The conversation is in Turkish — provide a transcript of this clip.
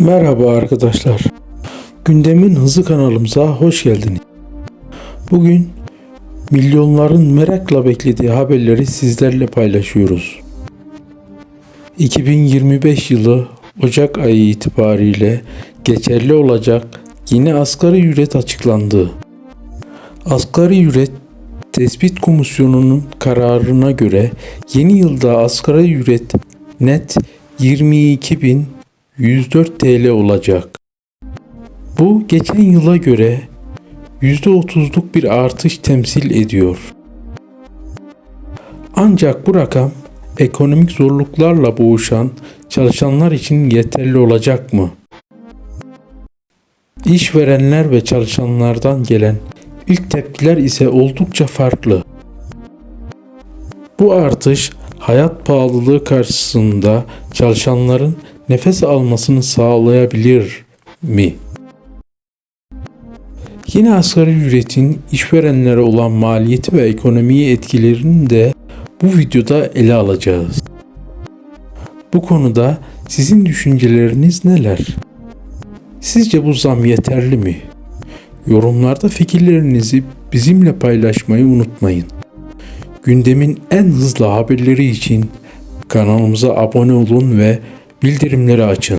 Merhaba arkadaşlar. Gündemin hızı kanalımıza hoş geldiniz. Bugün milyonların merakla beklediği haberleri sizlerle paylaşıyoruz. 2025 yılı Ocak ayı itibariyle geçerli olacak yeni asgari ücret açıklandı. Asgari ücret Tespit Komisyonu'nun kararına göre yeni yılda asgari ücret net 22.104 TL olacak. Bu geçen yıla göre %30'luk bir artış temsil ediyor. Ancak bu rakam ekonomik zorluklarla boğuşan çalışanlar için yeterli olacak mı? İşverenler ve çalışanlardan gelen ilk tepkiler ise oldukça farklı. Bu artış hayat pahalılığı karşısında çalışanların nefes almasını sağlayabilir mi? Yine asgari ücretin işverenlere olan maliyeti ve ekonomiye etkilerini de bu videoda ele alacağız. Bu konuda sizin düşünceleriniz neler? Sizce bu zam yeterli mi? Yorumlarda fikirlerinizi bizimle paylaşmayı unutmayın. Gündemin en hızlı haberleri için kanalımıza abone olun ve bildirimleri açın.